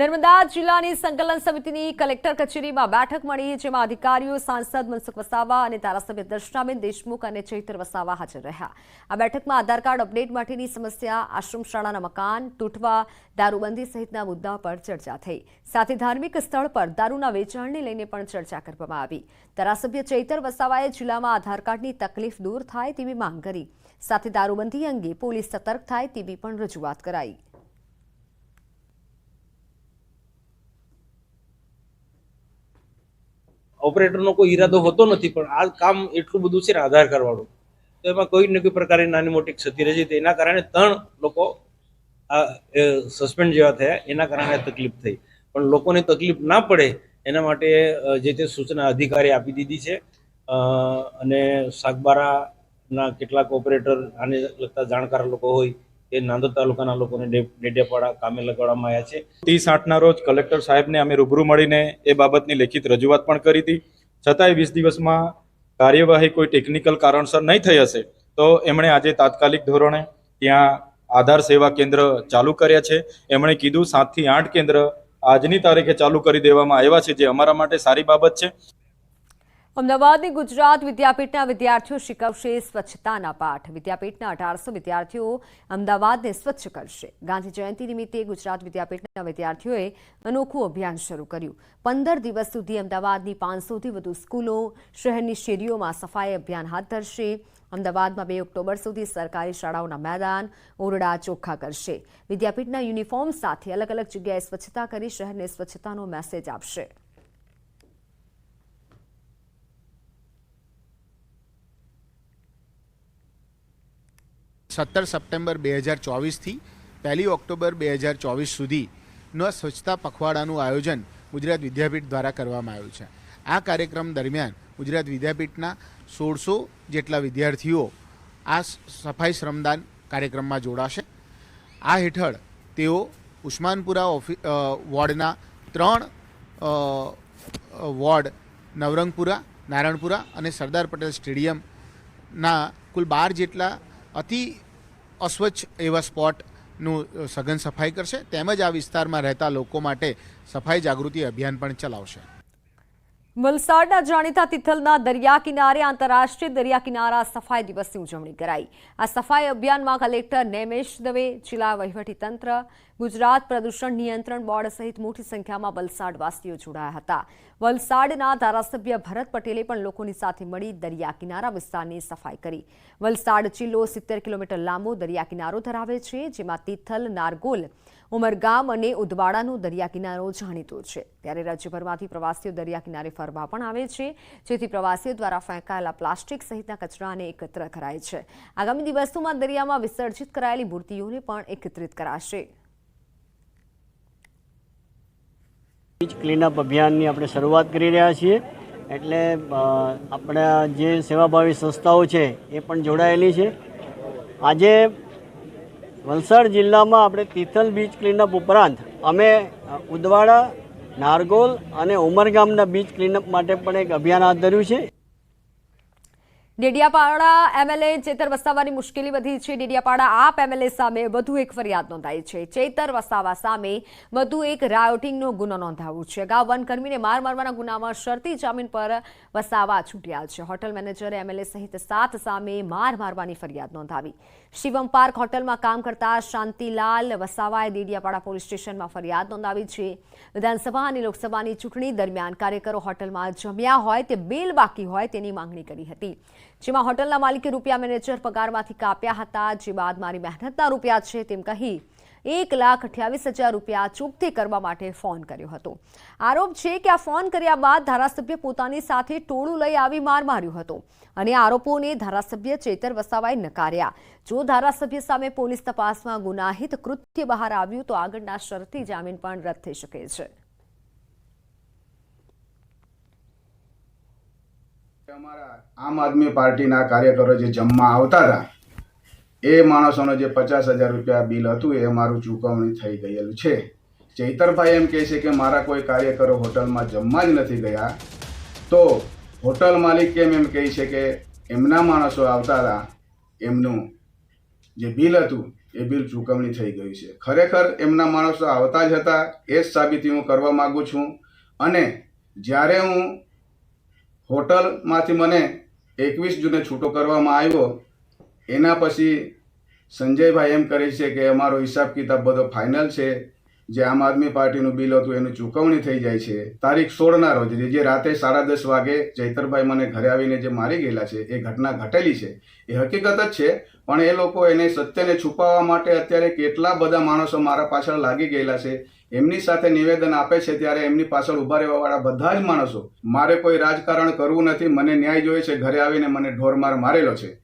નર્મદા જિલ્લાની સંકલન સમિતિની કલેક્ટર કચેરીમાં બેઠક મળી, જેમાં અધિકારીઓ, સાંસદ મનસુખ વસાવા અને ધારાસભ્ય દર્શનાબેન દેશમુખ અને ચૈતર વસાવા હાજર રહ્યા. આ બેઠકમાં આધાર કાર્ડ અપડેટ માટેની સમસ્યા, આશ્રમ શાળાના મકાન, તૂટવા, દારૂબંધી સહિતના મુદ્દા પર ચર્ચા થઈ. સાથે ધાર્મિક સ્થળ પર દારૂના વેચાણને લઈને પણ ચર્ચા કરવામાં આવી. ધારાસભ્ય ચૈતર વસાવાએ જિલ્લામાં આધાર કાર્ડની તકલીફ દૂર થાય તેવી માંગ કરી. સાથે દારૂબંધી અંગે પોલીસ સતર્ક થાય તેવી પણ રજૂઆત કરાઈ. ઓપરેટરનો કોઈ ઈરાદો હોતો નથી, પણ આ કામ એટલું બધું છે ને આધાર કાર્ડવાળું. તો એમાં કોઈ ને કોઈ પ્રકારની નાની મોટી ક્ષતિ રહી છે એના કારણે ત્રણ લોકો આ સસ્પેન્ડ જેવા થયા, એના કારણે તકલીફ થઈ. પણ લોકોને તકલીફ ના પડે, એના માટે જે તે સૂચના અધિકારી આપી દીધી છે અને સાગબારાના કેટલાક ઓપરેટર આને લગતા જાણકાર લોકો હોય એ નાંદોદ તાલુકાના લોકોને ડેડિયાપાડા, કામે લગાડવામાં આવ્યા છે. ત્રીસ આઠના રોજ કલેક્ટર સાહેબને અમે રૂબરૂ મળીને એ બાબતની લેખિત રજૂઆત પણ કરી હતી. છતાંય વીસ દિવસમાં કાર્યવાહી કોઈ ટેકનિકલ કારણસર નહીં થઈ હશે, તો એમણે આજે તાત્કાલિક ધોરણે ત્યાં આધાર સેવા કેન્દ્ર ચાલુ કર્યા છે. એમણે કીધું સાતથી આઠ કેન્દ્ર આજની તારીખે ચાલુ કરી દેવામાં આવ્યા છે, જે અમારા માટે સારી બાબત છે. અમદાવાદની ગુજરાત વિદ્યાપીઠના વિદ્યાર્થીઓ શીખવશે સ્વચ્છતાના પાઠ. વિદ્યાપીઠના અઢારસો વિદ્યાર્થીઓ અમદાવાદને સ્વચ્છ કરશે. ગાંધી જયંતિ નિમિત્તે ગુજરાત વિદ્યાપીઠના વિદ્યાર્થીઓએ અનોખું અભિયાન શરૂ કર્યું. પંદર દિવસ સુધી અમદાવાદની પાંચસોથી વધુ સ્કૂલો શહેરની શેરીઓમાં સફાઈ અભિયાન હાથ ધરશે. અમદાવાદમાં બે ઓક્ટોબર સુધી સરકારી શાળાઓના મેદાન ઓરડા ચોખ્ખા કરશે. વિદ્યાપીઠના યુનિફોર્મ સાથે અલગ અલગ જગ્યાએ સ્વચ્છતા કરી શહેરને સ્વચ્છતાનો મેસેજ આપશે. સત્તર સપ્ટેમ્બર બે હજાર ચોવીસથી પહેલી ઓક્ટોબર બે હજાર ચોવીસ સુધીનો સ્વચ્છતા પખવાડાનું આયોજન ગુજરાત વિદ્યાપીઠ દ્વારા કરવામાં આવ્યું છે. આ કાર્યક્રમ દરમિયાન ગુજરાત વિદ્યાપીઠના સોળસો જેટલા વિદ્યાર્થીઓ આ સફાઈ શ્રમદાન કાર્યક્રમમાં જોડાશે. આ હેઠળ તેઓ ઉસ્માનપુરા ઓફિ વોર્ડના ત્રણ વોર્ડ નવરંગપુરા, નારાયણપુરા અને સરદાર પટેલ સ્ટેડિયમના કુલ બાર જેટલા અતિ અસ્વચ્છ એવા સ્પોટનું સઘન સફાઈ કરશે. તેમજ આ વિસ્તારમાં રહેતા લોકો માટે સફાઈ જાગૃતિ અભિયાન પણ ચલાવશે. વલસાડના જાણીતા તિથલના દરિયા કિનારે આંતરરાષ્ટ્રીય દરિયા કિનારા સફાઈ દિવસની ઉજવણી કરાઈ. આ સફાઈ અભિયાનમાં કલેક્ટર નેમેશ દવે, જિલ્લા વહીવટીતંત્ર ગુજરાત પ્રદૂષણ નિયંત્રણ બોર્ડ સહિત મોટી સંખ્યામાં વલસાડવાસીઓ જોડાયા હતા. વલસાડના ધારાસભ્ય ભરત પટેલે પણ લોકોની સાથે મળી દરિયા કિનારા વિસ્તારની સફાઈ કરી. વલસાડ જિલ્લો સિત્તેર કિલોમીટર લાંબો દરિયા કિનારો ધરાવે છે, જેમાં તિથલ, નારગોલ ઉમરગામ અને ઉદવાડાનો દરિયા કિનારો જાણીતો છે. ત્યારે રાજ્યભરમાંથી પ્રવાસીઓ દરિયા કિનારે ફરવા પણ આવે છે. જેથી પ્રવાસીઓ દ્વારા ફેંકાયેલા પ્લાસ્ટિક સહિતના કચરાને એકત્ર કરાય છે. આગામી દિવસોમાં દરિયામાં વિસર્જિત કરાયેલી મૂર્તિઓને પણ એકત્રિત કરાશે. બીચ ક્લીનઅપ અભિયાનની આપણે શરૂઆત કરી રહ્યા છીએ. એટલે આપણા જે સેવાભાવી સંસ્થાઓ છે એ પણ જોડાયેલી છે. આજે વલસાડ જિલ્લામાં આપણે તિથલ બીચ ક્લીનઅપ ઉપરાંત અમે ઉદવાડા, નારગોલ અને ઉમરગામના બીચ ક્લીનઅપ માટે પણ એક અભિયાન હાથ ધર્યું છે. ડેડિયાપાડા એમએલએ ચેતર વસાવાની મુશ્કેલી વધી છે. ડેડિયાપાડા આપ એમએલએ સામે વધુ એક ફરિયાદ નોંધાઈ છે. ચેતર વસાવા સામે વધુ એક રાયોટિંગનો ગુનો નોંધાવ્યો છે. અગાઉ વનકર્મીને માર મારવાના ગુનામાં શરતી જામીન પર વસાવા છૂટ્યા છે. હોટલ મેનેજરે એમએલએ સહિત સાત સામે માર મારવાની ફરિયાદ નોંધાવી. શિવમ પાર્ક હોટલમાં કામ કરતા શાંતિલાલ વસાવાએ દેડિયાપાડા પોલીસ સ્ટેશનમાં ફરિયાદ નોંધાવી છે. વિધાનસભા અને લોકસભાની ચૂંટણી દરમિયાન કાર્યકરો હોટલમાં જમ્યા હોય તે બિલ બાકી હોય તેની માંગણી કરી હતી. જેમાં હોટલના માલિકે રૂપિયા મેનેજર પગારમાંથી કાપ્યા હતા, જે બાદ મારી મહેનતના રૂપિયા છે તેમ કહી એક લાખ અઠ્યાવીસ હજાર રૂપિયા ચૂકતી કરવા માટે ફોન કર્યો હતો. આરોપ છે કે આ ફોન કર્યા બાદ ધારાસભ્ય પોતાની સાથે ટોળું લઈ આવી માર માર્યો હતો અને આરોપોને ધારાસભ્ય ચેતર વસાવાએ નકાર્યા. જો ધારાસભ્ય સામે પોલીસ તપાસમાં ગુનાહિત કૃત્ય બહાર આવ્યું તો આગળના શરતી જામીન પણ રદ થઈ શકે છે. અમારા આમ આદમી પાર્ટીના કાર્યકરો જે જમવા આવતા હતા, એ માણસોનો જે પચાસ હજાર રૂપિયા બિલ હતું, એ અમારું ચૂકવણી થઈ ગયેલું છે. ચૈતરભાઈ એમ કહે છે કે મારા કોઈ કાર્યકરો હોટલમાં જમવા જ નથી ગયા, તો હોટલ માલિક કેમ એમ કહે છે કે એમના માણસો આવતા હતા, એમનું જે બિલ હતું, એ બિલ ચૂકવણી થઈ ગયું છે. ખરેખર એમના માણસો આવતા જ હતા, એ જ સાબિતી હું કરવા માગું છું. અને જ્યારે હું હોટલમાંથી મને એકવીસ જૂને છૂટો કરવામાં આવ્યો, એના પછી સંજયભાઈ એમ કરે છે કે અમારો હિસાબ કિતાબ બધો ફાઇનલ છે. જે આમ આદમી પાર્ટીનું બિલ હતું, એની ચૂકવણી થઈ જાય છે. તારીખ સોળના રોજ, જે રાતે સાડા દસ વાગે ચૈતરભાઈ મને ઘરે આવીને જે મારી ગયેલા છે, એ ઘટના ઘટેલી છે. એ હકીકત જ છે, પણ એ લોકો એને સત્યને છુપાવવા માટે અત્યારે કેટલા બધા માણસો મારા પાછળ લાગી ગયેલા છે. એમની સાથે નિવેદન આપે છે ત્યારે એમની પાછળ ઊભા રહેવાવાળા બધા જ માણસો, મારે કોઈ રાજકારણ કરવું નથી, મને ન્યાય જોઈએ છે, ઘરે આવીને મને ઢોરમાર મારેલો છે.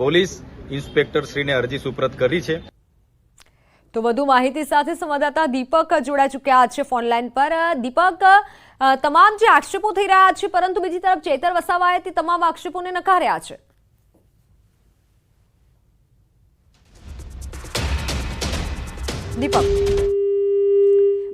પોલીસ ઇન્સ્પેક્ટરશ્રીને અરજી સુપ્રત કરી છે. તો વધુ માહિતી સાથે સંવાદદાતા દીપક જોડાઈ ચૂક્યા છે ફોનલાઈન પર. દીપક તમામ જે આક્ષેપો થઈ રહ્યા છે, પરંતુ બીજી તરફ ચેતર વસાવાએ તે તમામ આક્ષેપોને નકાર્યા છે. દીપક.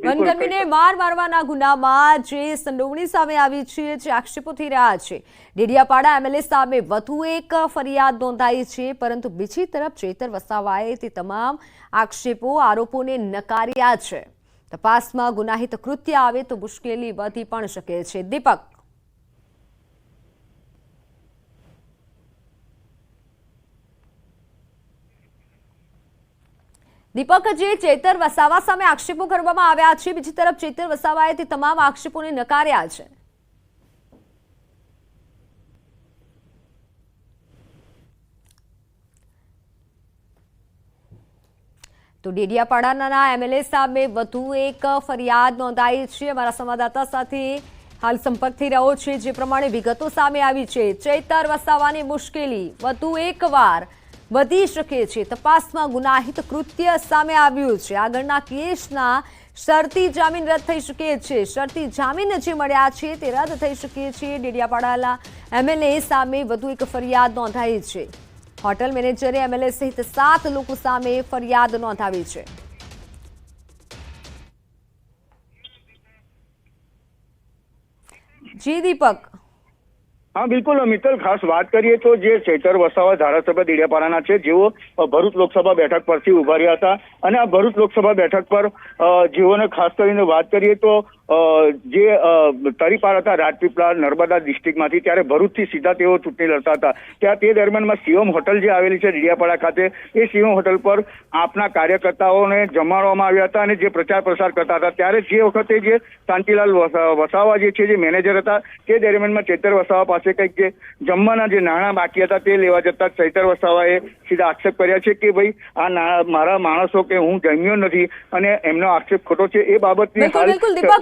વનકર્મીને માર મારવાના ગુનામાં જે સંડોવણી સામે આવી છે જે આક્ષેપો થઈ રહ્યા છે. ડેડિયાપાડા એમએલએ સામે વધુ એક ફરિયાદ નોંધાઈ છે પરંતુ બીજી તરફ ચેતર વસાવાએ તે તમામ આક્ષેપો આરોપોને નકાર્યા છે. તપાસમાં ગુનાહિત કૃત્ય આવે તો મુશ્કેલી વધી પણ શકે છે. દીપક દીપક જે ચેતર વસાવા સામે આક્ષેપો કરવામાં આવ્યા છે, બીજી તરફ ચેતર વસાવાએ તે તમામ આક્ષેપોને નકાર્યા છે. તો ડેડિયાપાડાના એમએલએ સામે વધુ એક ફરિયાદ નોંધાઈ છે. અમારા સંવાદદાતા સાથે હાલ સંપર્ક થઈ રહ્યો છે, જે પ્રમાણે વિગતો સામે આવી છે. ચૈતર વસાવાની મુશ્કેલી વધુ એકવાર વધી શકે છે. તપાસમાં ગુનાહિત કૃત્ય સામે આવ્યું છે. આગળના કેસના શરતી જામીન રદ થઈ શકે છે. શરતી જામીન જે મળ્યા છે તે રદ થઈ શકે છે. ડેડિયાપાડાના એમએલએ સામે વધુ એક ફરિયાદ નોંધાઈ છે. હોટલ મેનેજરે એમએલએ સહિત સાત લોકો સામે ફરિયાદ નોંધાવી છે. જી દીપક. હા, બિલકુલ, મિત્તલ, ખાસ વાત કરીએ તો જે ચેતર વસાવા ધારાસભ્ય દેડિયાપાડાના છે, જેઓ ભરૂચ લોકસભા બેઠક પરથી ઊભા રહ્યા હતા અને આ ભરૂચ લોકસભા બેઠક પર જેઓને ખાસ કરીને વાત કરીએ તો જે તરીપાર હતા રાજપીપળા નર્મદા ડિસ્ટ્રિક્ટમાંથી, ત્યારે ભરૂચથી સીધા તેઓ ચૂંટણી લડતા હતા. ત્યાં તે દરમિયાનમાં શિવમ હોટલ જે આવેલી છે, ડેડિયાપાડા ખાતે, એ શિવમ હોટલ પર આપના કાર્યકર્તાઓને જમાડવામાં આવ્યા હતા અને જે પ્રચાર પ્રસાર કરતા હતા. ત્યારે જે વખતે જે શાંતિલાલ વસાવા જે છે, જે મેનેજર હતા, તે દરમિયાનમાં ચેતર વસાવા પાસે કંઈક જે જમવાના જે નાણાં બાકી હતા, તે લેવા જતા ચૈતર વસાવાએ સીધા આક્ષેપ કર્યા છે કે ભાઈ, આ મારા માણસો કે હું જમ્યો નથી અને એમનો આક્ષેપ ખોટો છે એ બાબતની હાલ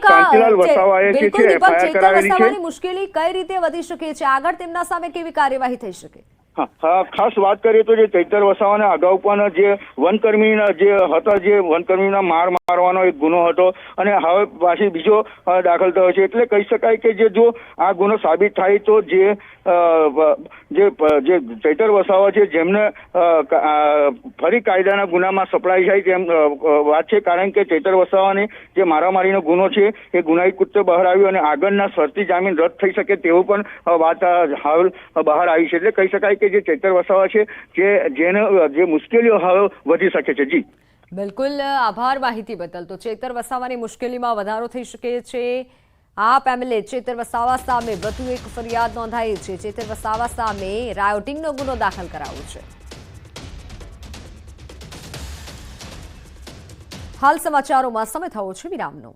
શાંતિલાલ વસાવાએ જે છે એફઆઈઆર કરાવેલી છે. મુશ્કેલી કઈ રીતે વધી શકે છે? આગળ તેમના સામે કેવી કાર્યવાહી થઈ શકે? હા ખાસ વાત કરીએ તો જે ચૈતર વસાવાના અગાઉ પણ જે વનકર્મીના જે હતા જે વનકર્મીના માર મારવાનો એક ગુનો હતો અને હવે પાછી બીજો દાખલ થયો છે. એટલે કહી શકાય કે જે જો આ ગુનો સાબિત થાય તો જે જે જે ચૈતર વસાવા છે જેમને ફરી કાયદાના ગુનામાં સપડાઈ જાય તેમ વાત છે. કારણ કે ચૈતર વસાવાની જે મારામારીનો ગુનો છે એ ગુનાહિત કૃત્ય બહાર આવ્યું અને આગળના શરતી જામીન રદ થઈ શકે તેવું પણ વાત હાલ બહાર આવી છે. એટલે કહી શકાય કે જે ચૈતર વસાવા છે જે, જેને જે મુશ્કેલીઓ હવે વધી શકે છે. જી. બિલકુલ આભાર માહિતી બદલ. તો ચેતર વસાવાની મુશ્કેલીમાં વધારો થઈ શકે છે. આપ એમએલએ ચેતર વસાવા સામે વધુ એક ફરિયાદ નોંધાઈ છે. ચેતર વસાવા સામે રાયોટિંગનો ગુનો દાખલ કરાયો છે. હાલ સમાચારોમાં સમય થયો છે વિરામનો.